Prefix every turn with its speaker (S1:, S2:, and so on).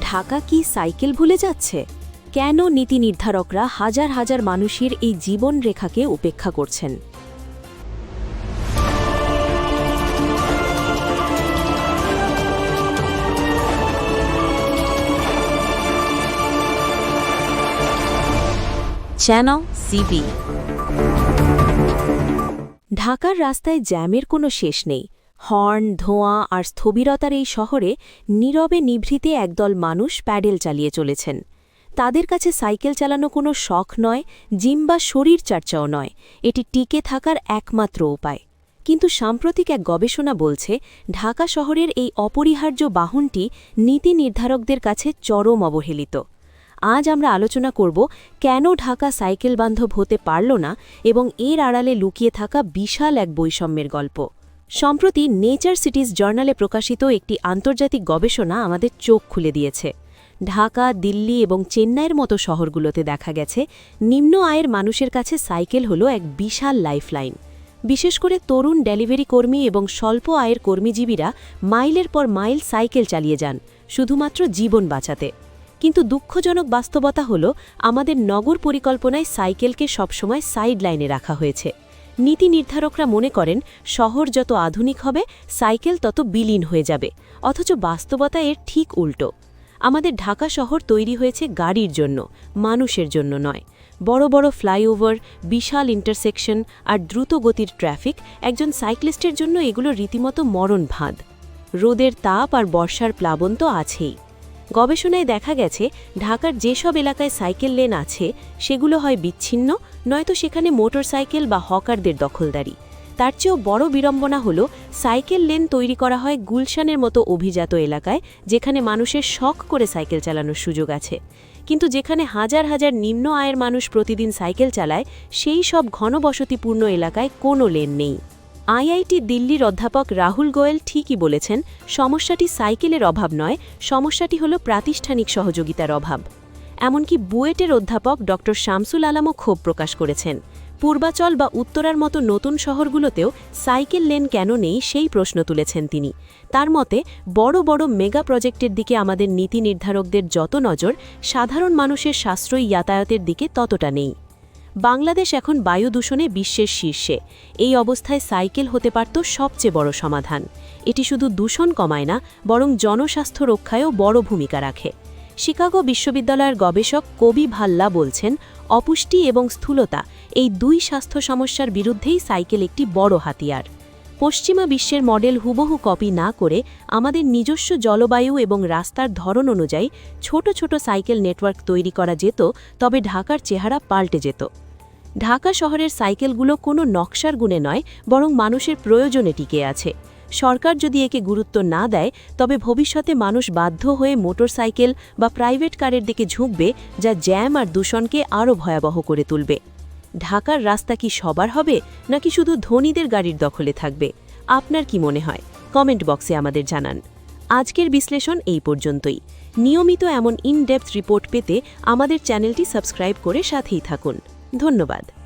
S1: ঢাকা কি সাইকেল ভুলে যাচ্ছে? কেন নীতি নির্ধারকরা হাজার হাজার মানুষের এই জীবন রেখাকে উপেক্ষা করছেন? ঢাকার রাস্তায় জ্যামের কোনো শেষ নেই। হর্ন, ধোঁয়া আর স্থবিরতার এই শহরে নীরবে নিভৃতে একদল মানুষ প্যাডেল চালিয়ে চলেছেন। তাদের কাছে সাইকেল চালানো কোনো শখ নয়, জিম বা শরীর চর্চাও নয়, এটি টিকে থাকার একমাত্র উপায়। কিন্তু সাম্প্রতিক এক গবেষণা বলছে, ঢাকা শহরের এই অপরিহার্য বাহনটি নীতি নির্ধারকদের কাছে চরম অবহেলিত। আজ আমরা আলোচনা করব কেন ঢাকা সাইকেল বান্ধব হতে পারল না এবং এর আড়ালে লুকিয়ে থাকা বিশাল এক বৈষম্যের গল্প। সম্প্রতি নেচার সিটিজ জার্নালে প্রকাশিত একটি আন্তর্জাতিক গবেষণা আমাদের চোখ খুলে দিয়েছে। ঢাকা, দিল্লি এবং চেন্নাইয়ের মতো শহরগুলোতে দেখা গেছে, নিম্ন আয়ের মানুষের কাছে সাইকেল হল এক বিশাল লাইফলাইন। বিশেষ করে তরুণ ডেলিভারি কর্মী এবং স্বল্প আয়ের কর্মীজীবীরা মাইলের পর মাইল সাইকেল চালিয়ে যান, শুধুমাত্র জীবন বাঁচাতে। কিন্তু দুঃখজনক বাস্তবতা হল, আমাদের নগর পরিকল্পনায় সাইকেলকে সবসময় সাইড লাইনে রাখা হয়েছে। নীতি নির্ধারকরা মনে করেন, শহর যত আধুনিক হবে, সাইকেল তত বিলীন হয়ে যাবে। অথচ বাস্তবতা এর ঠিক উল্টো। আমাদের ঢাকা শহর তৈরি হয়েছে গাড়ির জন্য, মানুষের জন্য নয়। বড় বড় ফ্লাইওভার, বিশাল ইন্টারসেকশন আর দ্রুত গতির ট্রাফিক একজন সাইক্লিস্টের জন্য এগুলো রীতিমতো মরণ ভাঁদ। রোদের তাপ আর বর্ষার প্লাবন তো আছেই। গবেষণায় দেখা গেছে, ঢাকার যেসব এলাকায় সাইকেল লেন আছে, সেগুলো হয় বিচ্ছিন্ন নয়তো সেখানে মোটরসাইকেল বা হকারদের দখলদারি। তার চেয়েও বড় বিড়ম্বনা হল, সাইকেল লেন তৈরি করা হয় গুলশানের মতো অভিজাত এলাকায়, যেখানে মানুষের শখ করে সাইকেল চালানোর সুযোগ আছে। কিন্তু যেখানে হাজার হাজার নিম্ন আয়ের মানুষ প্রতিদিন সাইকেল চালায়, সেই সব ঘনবসতিপূর্ণ এলাকায় কোনো লেন নেই। আইআইটি দিল্লির অধ্যাপক রাহুল গোয়েল ঠিকই বলেছেন, সমস্যাটি সাইকেলের অভাব নয়, সমস্যাটি হল প্রাতিষ্ঠানিক সহযোগিতার অভাব। এমনকি বুয়েটের অধ্যাপক ড শামসুল আলামও ক্ষোভ প্রকাশ করেছেন। পূর্বাচল বা উত্তরার মতো নতুন শহরগুলোতেও সাইকেল লেন কেন নেই সেই প্রশ্ন তুলেছেন তিনি। তার মতে, বড় বড় মেগা প্রজেক্টের দিকে আমাদের নীতি নির্ধারকদের যত নজর, সাধারণ মানুষের সাশ্রয়ী যাতায়াতের দিকে ততটা নেই। বাংলাদেশ এখন বায়ু দূষণে বিশ্বের শীর্ষে। এই অবস্থায় সাইকেল হতে পারত সবচেয়ে বড় সমাধান। এটি শুধু দূষণ কমায় না, বরং জনস্বাস্থ্য রক্ষায়ও বড় ভূমিকা রাখে। শিকাগো বিশ্ববিদ্যালয়ের গবেষক কবি ভাল্লা বলছেন, অপুষ্টি এবং স্থূলতা এই দুই স্বাস্থ্য সমস্যার বিরুদ্ধেই সাইকেল একটি বড় হাতিয়ার। পশ্চিমা বিশ্বের মডেল হুবহু কপি না করে আমাদের নিজস্ব জলবায়ু এবং রাস্তার ধরন অনুযায়ী ছোট ছোট সাইকেল নেটওয়ার্ক তৈরি করা যেত, তবে ঢাকার চেহারা পাল্টে যেত। ঢাকা শহরের সাইকেলগুলো কোনো নকশার গুণে নয়, বরং মানুষের প্রয়োজনে টিকে আছে। সরকার যদি একে গুরুত্ব না দেয়, তবে ভবিষ্যতে মানুষ বাধ্য হয়ে মোটরসাইকেল বা প্রাইভেট কারের দিকে ঝুঁকবে, যা জ্যাম আর দূষণকে আরও ভয়াবহ করে তুলবে। ঢাকার রাস্তা কি সবার হবে, নাকি শুধু ধনীদের গাড়ির দখলে থাকবে? আপনার কি মনে হয়? কমেন্ট বক্সে আমাদের জানান। আজকের বিশ্লেষণ এই পর্যন্তই। নিয়মিত এমন ইন ডেপথ রিপোর্ট পেতে আমাদের চ্যানেলটি সাবস্ক্রাইব করে সাথেই থাকুন। ধন্যবাদ।